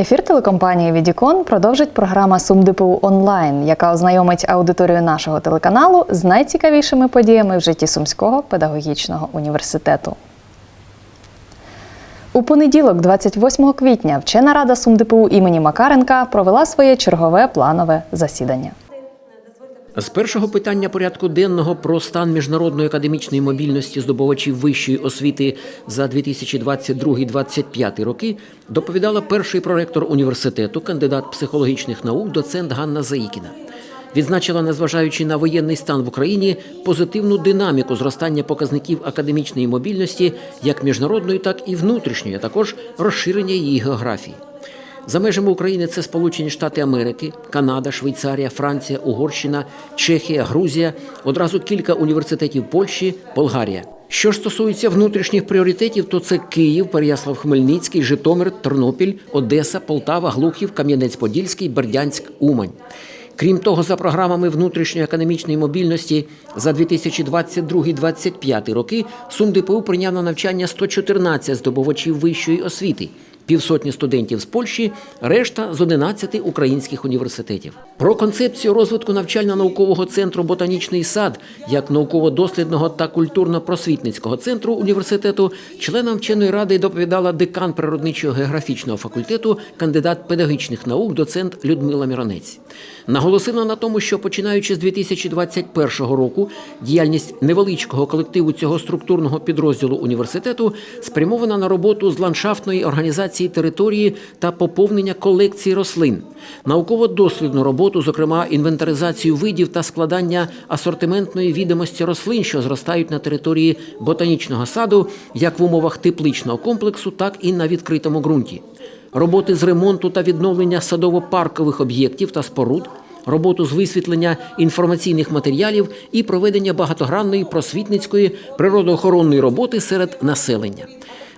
Ефір телекомпанії Відікон продовжить програма СумДПУ онлайн, яка ознайомить аудиторію нашого телеканалу з найцікавішими подіями в житті Сумського педагогічного університету. У понеділок, 28 квітня, вчена рада СумДПУ імені Макаренка провела своє чергове планове засідання. З першого питання порядку денного про стан міжнародної академічної мобільності здобувачів вищої освіти за 2022-2025 роки доповідала перший проректор університету, кандидат психологічних наук, доцент Ганна Заїкіна. Відзначила, незважаючи на воєнний стан в Україні, позитивну динаміку зростання показників академічної мобільності як міжнародної, так і внутрішньої, а також розширення її географії. За межами України це Сполучені Штати Америки, Канада, Швейцарія, Франція, Угорщина, Чехія, Грузія, одразу кілька університетів Польщі, Болгарія. Що ж стосується внутрішніх пріоритетів, то це Київ, Переяслав-Хмельницький, Житомир, Тернопіль, Одеса, Полтава, Глухів, Кам'янець-Подільський, Бердянськ, Умань. Крім того, за програмами внутрішньої економічної мобільності за 2022-2025 роки СумДПУ прийняв на навчання 114 здобувачів вищої освіти, півсотні студентів з Польщі, решта з 11 українських університетів. Про концепцію розвитку навчально-наукового центру Ботанічний сад як науково-дослідного та культурно-просвітницького центру університету членам вченої ради доповідала декан природничого географічного факультету, кандидат педагогічних наук, доцент Людмила Міронець. Наголосила на тому, що починаючи з 2021 року діяльність невеличкого колективу цього структурного підрозділу університету спрямована на роботу з ландшафтної організації території та поповнення колекції рослин, науково-дослідну роботу, зокрема інвентаризацію видів та складання асортиментної відомості рослин, що зростають на території ботанічного саду, як в умовах тепличного комплексу, так і на відкритому ґрунті роботи з ремонту та відновлення садово-паркових об'єктів та споруд, роботу з висвітлення інформаційних матеріалів і проведення багатогранної просвітницької природоохоронної роботи серед населення.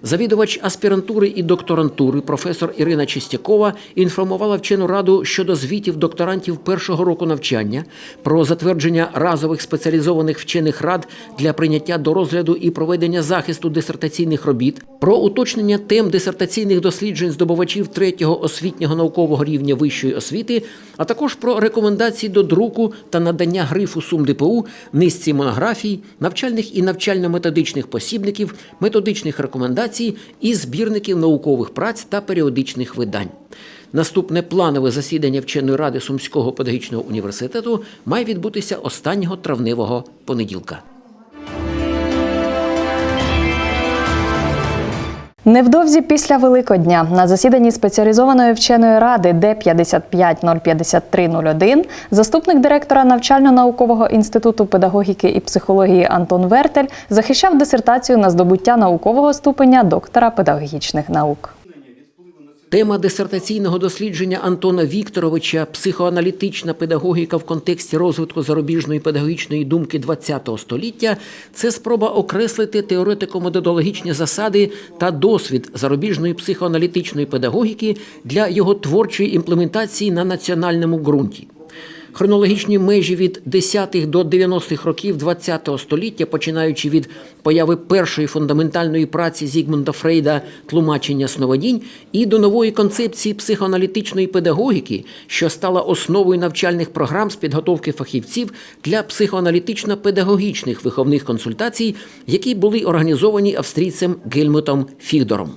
Завідувач аспірантури і докторантури професор Ірина Чистякова інформувала вчену раду щодо звітів докторантів першого року навчання, про затвердження разових спеціалізованих вчених рад для прийняття до розгляду і проведення захисту дисертаційних робіт, про уточнення тем дисертаційних досліджень здобувачів третього освітнього наукового рівня вищої освіти, а також про рекомендації до друку та надання грифу СумДПУ, низці монографій, навчальних і навчально-методичних посібників, методичних рекомендацій і збірників наукових праць та періодичних видань. Наступне планове засідання вченої ради Сумського педагогічного університету має відбутися останнього травневого понеділка. Невдовзі після Великодня на засіданні спеціалізованої вченої ради Д-55-053-01 заступник директора навчально-наукового інституту педагогіки і психології Антон Вертель захищав дисертацію на здобуття наукового ступеня доктора педагогічних наук. Тема дисертаційного дослідження Антона Вікторовича психоаналітична педагогіка в контексті розвитку зарубіжної педагогічної думки ХХ століття це спроба окреслити теоретико-методологічні засади та досвід зарубіжної психоаналітичної педагогіки для його творчої імплементації на національному ґрунті. Хронологічні межі від 10-х до 90-х років ХХ століття, починаючи від появи першої фундаментальної праці Зігмунда Фрейда тлумачення сновидінь і до нової концепції психоаналітичної педагогіки, що стала основою навчальних програм з підготовки фахівців для психоаналітично-педагогічних виховних консультацій, які були організовані австрійцем Гельмутом Фігдором.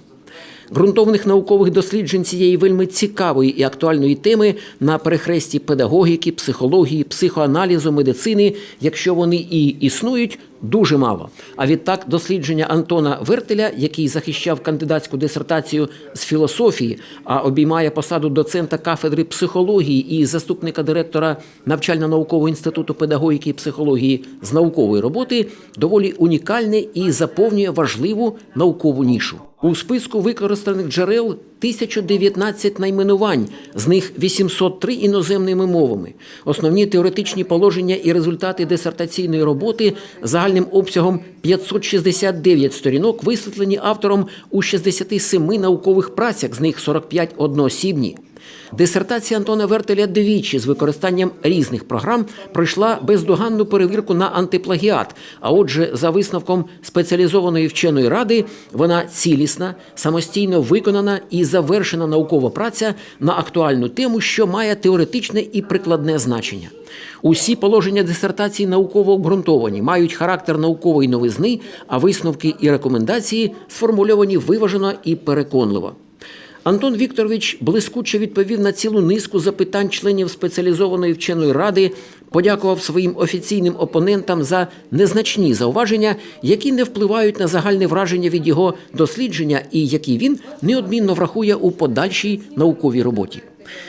Ґрунтовних наукових досліджень цієї вельми цікавої і актуальної теми на перехресті педагогіки, психології, психоаналізу, медицини, якщо вони і існують, дуже мало. А відтак дослідження Антона Вертеля, який захищав кандидатську дисертацію з філософії, а обіймає посаду доцента кафедри психології і заступника директора навчально-наукового інституту педагогіки і психології з наукової роботи, доволі унікальне і заповнює важливу наукову нішу. У списку використаних джерел 1019 найменувань, з них 803 іноземними мовами. Основні теоретичні положення і результати дисертаційної роботи загальним обсягом 569 сторінок висвітлені автором у 67 наукових працях, з них 45 одноосібні. Дисертація Антона Вертеля двічі з використанням різних програм пройшла бездоганну перевірку на антиплагіат. А отже, за висновком спеціалізованої вченої ради, вона цілісна, самостійно виконана і завершена наукова праця на актуальну тему, що має теоретичне і прикладне значення. Усі положення дисертації науково обґрунтовані, мають характер наукової новизни, а висновки і рекомендації сформульовані виважено і переконливо. Антон Вікторович блискуче відповів на цілу низку запитань членів спеціалізованої вченої ради, подякував своїм офіційним опонентам за незначні зауваження, які не впливають на загальне враження від його дослідження і які він неодмінно врахує у подальшій науковій роботі.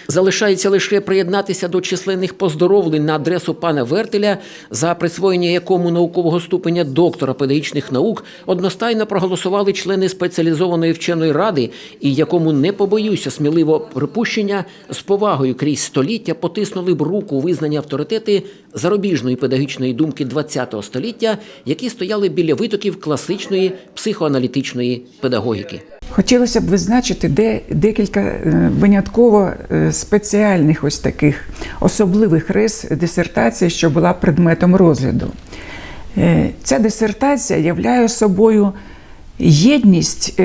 Залишається лише приєднатися до численних поздоровлень на адресу пана Вертеля, за присвоєння якому наукового ступеня доктора педагогічних наук одностайно проголосували члени спеціалізованої вченої ради, і якому не побоюся сміливо припущення з повагою крізь століття потиснули б руку у визнання авторитети зарубіжної педагогічної думки ХХ століття, які стояли біля витоків класичної психоаналітичної педагогіки. Хотілося б визначити де декілька е, винятково е, спеціальних ось таких особливих рис дисертації, що була предметом розгляду. Е, Ця дисертація являє собою єдність,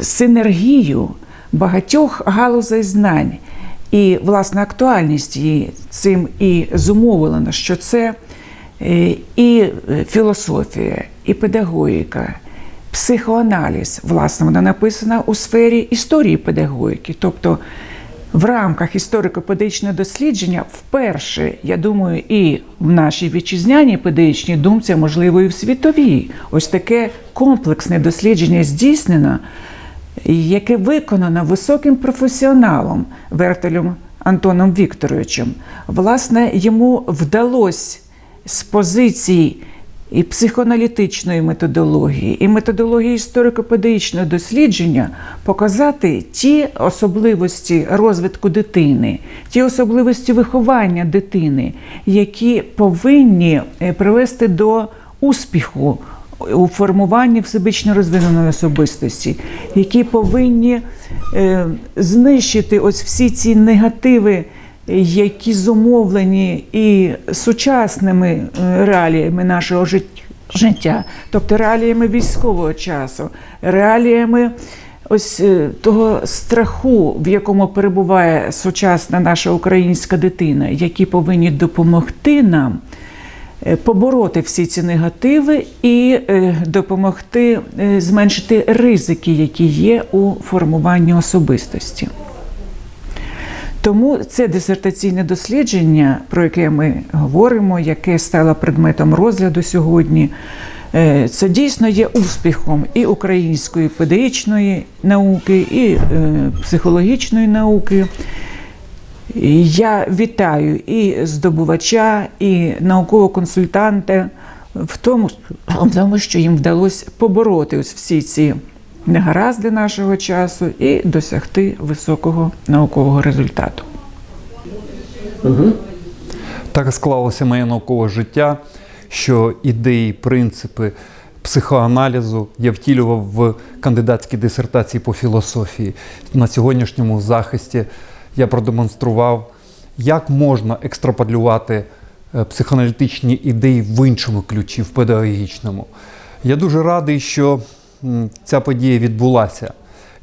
синергію багатьох галузей знань. І, власне, актуальність її цим і зумовлена, що це і філософія, і педагогіка, психоаналіз. Власне, вона написана у сфері історії педагогіки. Тобто в рамках історико-педагогічного дослідження вперше, я думаю, і в нашій вітчизняній педагогічній думці, можливо, і в світовій, ось таке комплексне дослідження здійснено, яке виконано високим професіоналом Вертелем Антоном Вікторовичем. Власне, йому вдалося з позиції і психоаналітичної методології, і методології історико-педагогічного дослідження показати ті особливості розвитку дитини, ті особливості виховання дитини, які повинні е, привести до успіху у формуванні всебічно розвиненої особистості, які повинні е, знищити ось всі ці негативи які зумовлені і сучасними е, реаліями нашого жит- життя, тобто реаліями військового часу, реаліями ось е, того страху, в якому перебуває сучасна наша українська дитина, які повинні допомогти нам. е, Побороти всі ці негативи і допомогти зменшити ризики, які є у формуванні особистості. Тому це дисертаційне дослідження, про яке ми говоримо, яке стало предметом розгляду сьогодні, е, це дійсно є успіхом і української педагогічної науки, і е, психологічної науки. Я вітаю і здобувача, і наукового консультанта в тому, в тому, що їм вдалося побороти ось всі ці негаразди нашого часу і досягти високого наукового результату. Так склалося моє наукове життя, що ідеї, принципи психоаналізу я втілював в кандидатській дисертації по філософії. На сьогоднішньому захисті я продемонстрував, як можна екстраполювати е, психоаналітичні ідеї в іншому ключі, в педагогічному. Я дуже радий, що ця подія відбулася.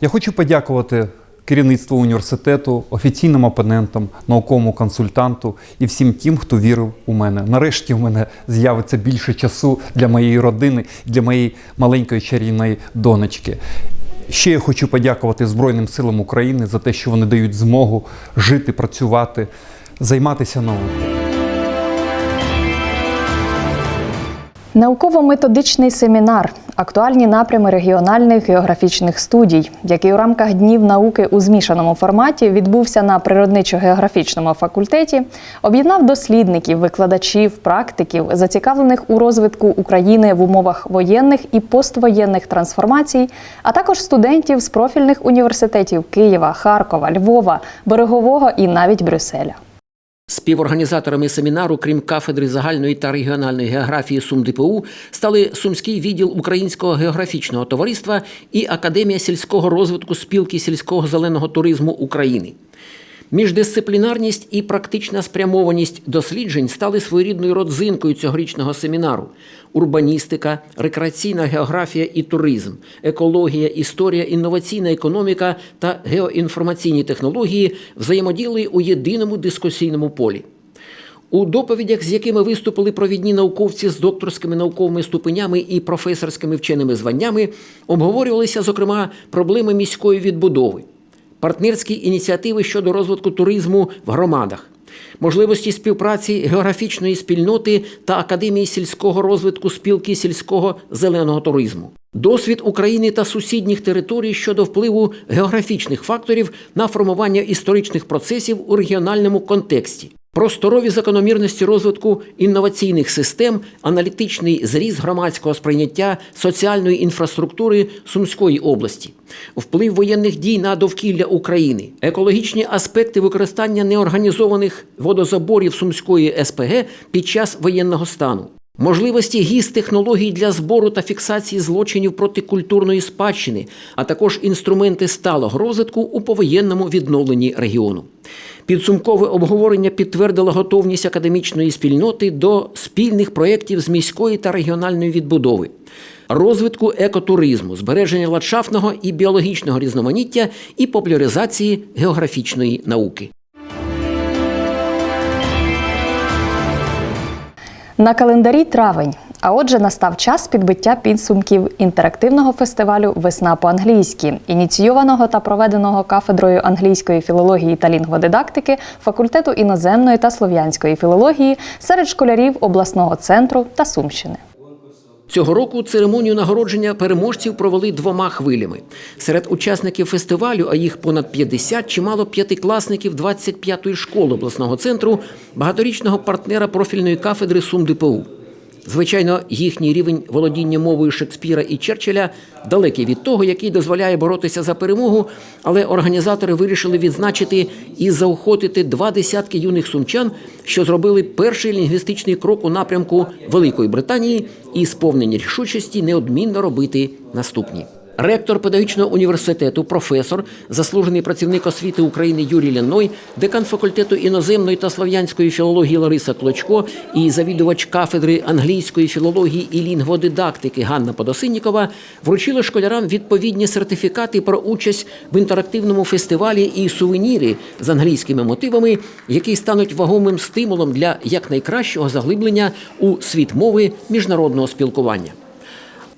Я хочу подякувати керівництву університету, офіційним опонентам, науковому консультанту і всім тим, хто вірив у мене. Нарешті в мене з'явиться більше часу для моєї родини, для моєї маленької чарівної донечки. Ще я хочу подякувати Збройним силам України за те, що вони дають змогу жити, працювати, займатися наукою. Науково-методичний семінар, актуальні напрями регіональних географічних студій, який у рамках днів науки у змішаному форматі відбувся на природничо-географічному факультеті, об'єднав дослідників, викладачів, практиків, зацікавлених у розвитку України в умовах воєнних і поствоєнних трансформацій, а також студентів з профільних університетів Києва, Харкова, Львова, Берегового і навіть Брюсселя. Співорганізаторами семінару, крім кафедри загальної та регіональної географії СумДПУ, стали Сумський відділ Українського географічного товариства і Академія сільського розвитку спілки сільського зеленого туризму України. Міждисциплінарність і практична спрямованість досліджень стали своєрідною родзинкою цьогорічного семінару: урбаністика, рекреаційна географія і туризм, екологія, історія, інноваційна економіка та геоінформаційні технології взаємодіяли у єдиному дискусійному полі. У доповідях, з якими виступили провідні науковці з докторськими науковими ступенями і професорськими вченими званнями, обговорювалися, зокрема, проблеми міської відбудови, партнерські ініціативи щодо розвитку туризму в громадах, можливості співпраці географічної спільноти та Академії сільського розвитку спілки сільського зеленого туризму. Досвід України та сусідніх територій щодо впливу географічних факторів на формування історичних процесів у регіональному контексті. Просторові закономірності розвитку інноваційних систем, аналітичний зріз громадського сприйняття соціальної інфраструктури Сумської області, вплив воєнних дій на довкілля України, екологічні аспекти використання неорганізованих водозаборів Сумської СПГ під час воєнного стану. Можливості гіс технологій для збору та фіксації злочинів проти культурної спадщини, а також інструменти сталого розвитку у повоєнному відновленні регіону. Підсумкове обговорення підтвердило готовність академічної спільноти до спільних проєктів з міської та регіональної відбудови, розвитку екотуризму, збереження ландшафтного і біологічного різноманіття і популяризації географічної науки. На календарі травень. А отже, настав час підбиття підсумків інтерактивного фестивалю Весна по-англійськи, ініційованого та проведеного кафедрою англійської філології та лінгводидактики факультету іноземної та слов'янської філології серед школярів обласного центру та Сумщини. Цього року церемонію нагородження переможців провели двома хвилями. Серед учасників фестивалю, а їх понад 50, чимало п'ятикласників 25-ї школи обласного центру, багаторічного партнера профільної кафедри СумДПУ. Звичайно, їхній рівень володіння мовою Шекспіра і Черчилля далекий від того, який дозволяє боротися за перемогу, але організатори вирішили відзначити і заохотити два десятки юних сумчан, що зробили перший лінгвістичний крок у напрямку Великої Британії і сповнені рішучості неодмінно робити наступні. Ректор педагогічного університету, професор, заслужений працівник освіти України Юрій Ляной, декан факультету іноземної та слов'янської філології Лариса Клочко і завідувач кафедри англійської філології і лінгводидактики Ганна Подосиннікова вручили школярам відповідні сертифікати про участь в інтерактивному фестивалі і сувеніри з англійськими мотивами, які стануть вагомим стимулом для якнайкращого заглиблення у світ мови міжнародного спілкування.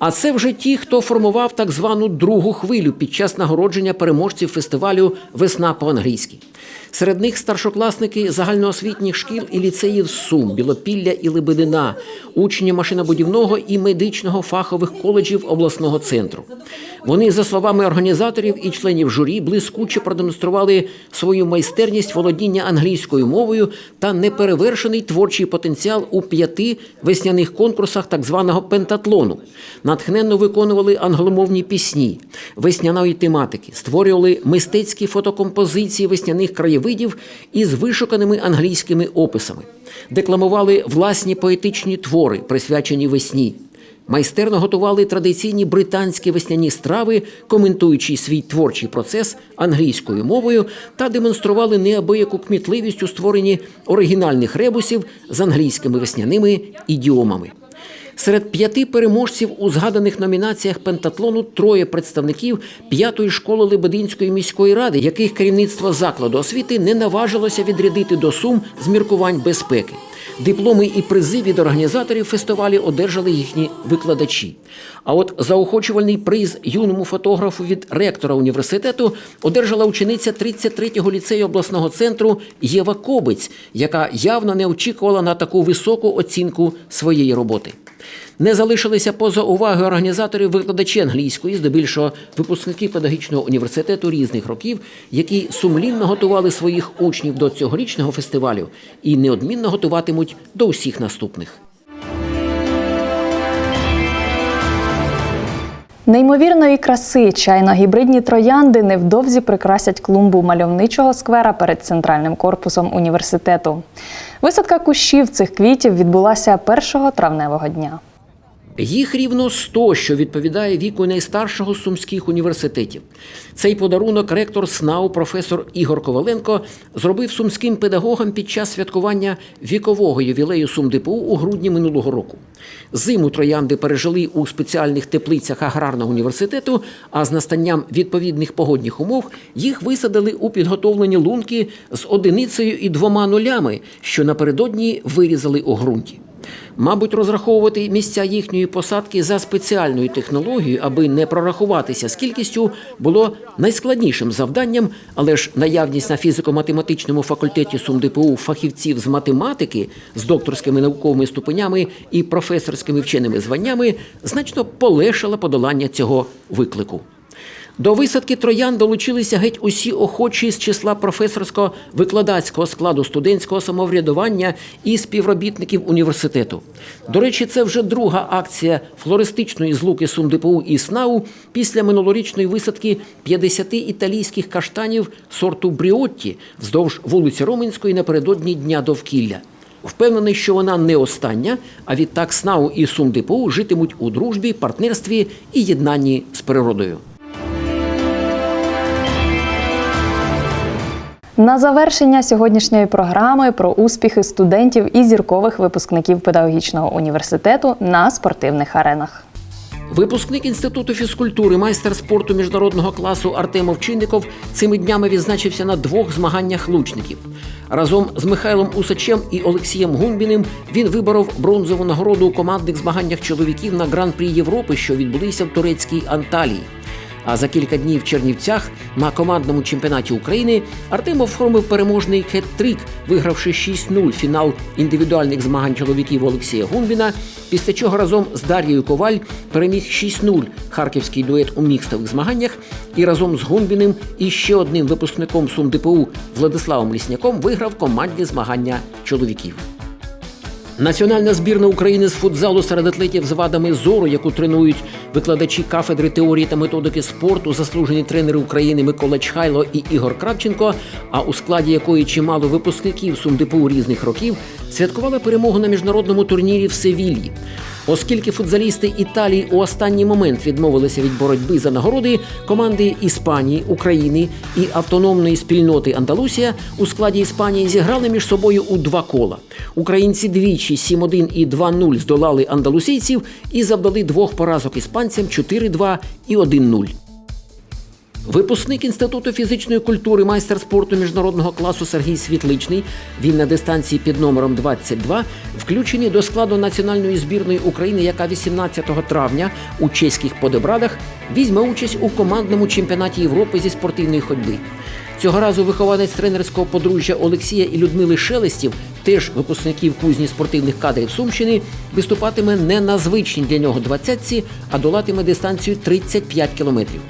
А це вже ті, хто формував так звану другу хвилю під час нагородження переможців фестивалю Весна по-англійськи. Серед них старшокласники загальноосвітніх шкіл і ліцеїв Сум, Білопілля і Лебедина, учні машинобудівного і медичного фахових коледжів обласного центру. Вони, за словами організаторів і членів журі, блискуче продемонстрували свою майстерність володіння англійською мовою та неперевершений творчий потенціал у п'яти весняних конкурсах так званого пентатлону. Натхненно виконували англомовні пісні весняної тематики, створювали мистецькі фотокомпозиції весняних краєвидів із вишуканими англійськими описами, декламували власні поетичні твори, присвячені весні. Майстерно готували традиційні британські весняні страви, коментуючи свій творчий процес англійською мовою, та демонстрували неабияку кмітливість у створенні оригінальних ребусів з англійськими весняними ідіомами. Серед п'яти переможців у згаданих номінаціях пентатлону троє представників п'ятої школи Лебединської міської ради, яких керівництво закладу освіти не наважилося відрядити до сум з міркувань безпеки. Дипломи і призи від організаторів фестивалю одержали їхні викладачі. А от заохочувальний приз юному фотографу від ректора університету одержала учениця 33-го ліцею обласного центру Єва Кобець, яка явно не очікувала на таку високу оцінку своєї роботи. Не залишилися поза увагою організаторів викладачі англійської, здебільшого випускники педагогічного університету різних років, які сумлінно готували своїх учнів до цьогорічного фестивалю і неодмінно готуватимуть до усіх наступних. Неймовірної краси чайно-гібридні троянди невдовзі прикрасять клумбу мальовничого сквера перед центральним корпусом університету. Висадка кущів цих квітів відбулася 1 травневого дня. Їх рівно 100, що відповідає віку найстаршого з сумських університетів. Цей подарунок ректор СНАУ професор Ігор Коваленко зробив сумським педагогам під час святкування вікового ювілею СумДПУ у грудні минулого року. Зиму троянди пережили у спеціальних теплицях аграрного університету, а з настанням відповідних погодних умов їх висадили у підготовлені лунки з одиницею і двома нулями, що напередодні вирізали у ґрунті. Мабуть, розраховувати місця їхньої посадки за спеціальною технологією, аби не прорахуватися з кількістю, було найскладнішим завданням, але ж наявність на фізико-математичному факультеті СумДПУ фахівців з математики з докторськими науковими ступенями і професорськими вченими званнями значно полегшила подолання цього виклику. До висадки троян долучилися геть усі охочі з числа професорсько-викладацького складу студентського самоврядування і співробітників університету. До речі, це вже друга акція флористичної злуки СумДПУ і СНАУ після минулорічної висадки 50 італійських каштанів сорту Бріотті вздовж вулиці Роменської напередодні Дня довкілля. Впевнений, що вона не остання, а відтак СНАУ і СумДПУ житимуть у дружбі, партнерстві і єднанні з природою. На завершення сьогоднішньої програми про успіхи студентів і зіркових випускників педагогічного університету на спортивних аренах. Випускник інституту фізкультури, майстер спорту міжнародного класу Артем Овчинников цими днями відзначився на двох змаганнях лучників. Разом з Михайлом Усачем і Олексієм Гунбіним він виборов бронзову нагороду у командних змаганнях чоловіків на гран-прі Європи, що відбулися в турецькій Анталії. А за кілька днів в Чернівцях на командному чемпіонаті України Артем оформив переможний хет-трик, вигравши 6-0 фінал індивідуальних змагань чоловіків Олексія Гунбіна, після чого разом з Дар'єю Коваль переміг 6-0 харківський дует у мікстових змаганнях і разом з Гунбіним і ще одним випускником СумДПУ Владиславом Лісняком виграв командні змагання чоловіків. Національна збірна України з футзалу серед атлетів з вадами зору, яку тренують викладачі кафедри теорії та методики спорту, заслужені тренери України Микола Чхайло і Ігор Кравченко, а у складі якої чимало випускників сумдипу різних років, святкувала перемогу на міжнародному турнірі в Севільї. Оскільки футзалісти Італії у останній момент відмовилися від боротьби за нагороди, команди Іспанії, України і автономної спільноти Андалусія у складі Іспанії зіграли між собою у два кола. Українці двічі 7-1 і 2-0 здолали андалусійців і завдали двох поразок іспанцям 4-2 і 1-0. Випускник Інституту фізичної культури, майстер спорту міжнародного класу Сергій Світличний, він на дистанції під номером 22, включені до складу національної збірної України, яка 18 травня у чеських Подебрадах візьме участь у командному чемпіонаті Європи зі спортивної ходьби. Цього разу вихованець тренерського подружжя Олексія і Людмили Шелестів, теж випускників кузні спортивних кадрів Сумщини, виступатиме не на звичній для нього двадцятці, а долатиме дистанцію 35 кілометрів.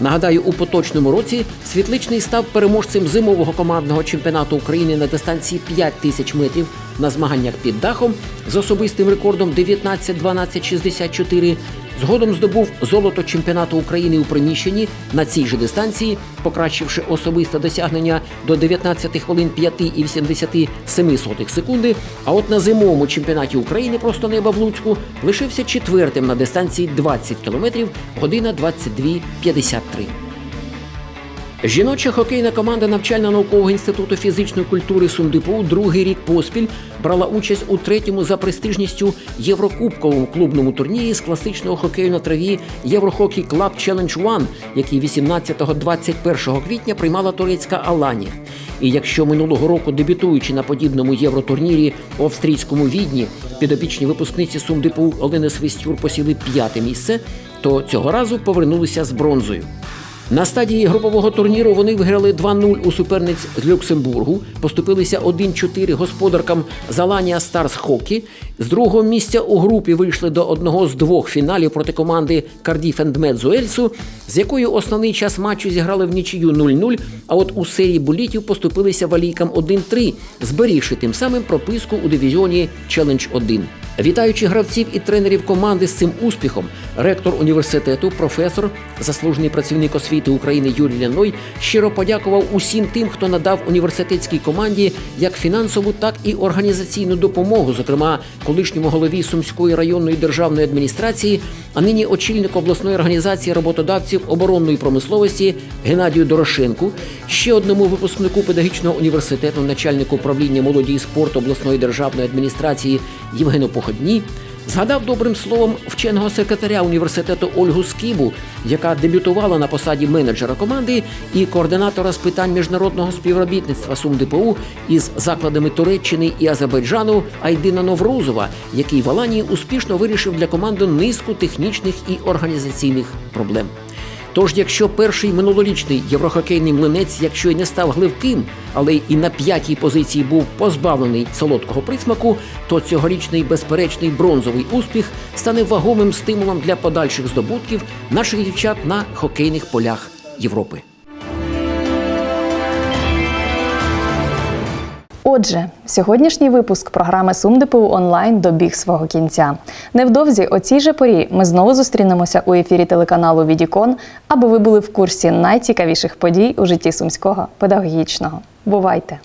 Нагадаю, у поточному році Світличний став переможцем зимового командного чемпіонату України на дистанції 5 тисяч метрів на змаганнях під дахом з особистим рекордом 19-12-64. Згодом здобув золото чемпіонату України у приміщенні на цій же дистанції, покращивши особисте досягнення до 19 хвилин 5,87 секунди. А от на зимовому чемпіонаті України просто неба в Луцьку лишився четвертим на дистанції 20 кілометрів, година 22.53. Жіноча хокейна команда навчально-наукового інституту фізичної культури СумДПУ другий рік поспіль брала участь у третьому за престижністю єврокубковому клубному турнірі з класичного хокею на траві Єврохокей Клаб Challenge One, який 18-21 квітня приймала турецька Аланія. І якщо минулого року, дебютуючи на подібному євротурнірі у австрійському відні, підопічні випускниці СумДПУ Олени Свистюр посіли п'яте місце, то цього разу повернулися з бронзою. На стадії групового турніру вони виграли 2-0 у суперниць з Люксембургу, поступилися 1-4 господаркам Заланія Старс Хокі. З другого місця у групі вийшли до одного з двох фіналів проти команди Кардіф Ендмедзу Ельсу, з якою основний час матчу зіграли в нічию 0-0, а от у серії булітів поступилися валійкам 1-3, зберігши тим самим прописку у дивізіоні Челендж 1. Вітаючи гравців і тренерів команди з цим успіхом, ректор університету, професор, заслужений працівник освіти України Юрій Ляной щиро подякував усім тим, хто надав університетській команді як фінансову, так і організаційну допомогу, зокрема колишньому голові Сумської районної державної адміністрації, а нині очільник обласної організації роботодавців оборонної промисловості Геннадію Дорошенку, ще одному випускнику педагогічного університету, начальнику управління молоді і спорту обласної державної адміністрації Євгену Походні. Згадав добрим словом вченого секретаря університету Ольгу Скібу, яка дебютувала на посаді менеджера команди і координатора з питань міжнародного співробітництва СумДПУ із закладами Туреччини і Азербайджану Айдина Новрузова, який в Аланії успішно вирішив для команди низку технічних і організаційних проблем. Тож, якщо перший минулорічний єврохокейний млинець, якщо й не став гливким, але і на п'ятій позиції був позбавлений солодкого присмаку, то цьогорічний безперечний бронзовий успіх стане вагомим стимулом для подальших здобутків наших дівчат на хокейних полях Європи. Отже, сьогоднішній випуск програми СумДПУ онлайн добіг свого кінця. Невдовзі о цій же порі ми знову зустрінемося у ефірі телеканалу Відікон, аби ви були в курсі найцікавіших подій у житті сумського педагогічного. Бувайте!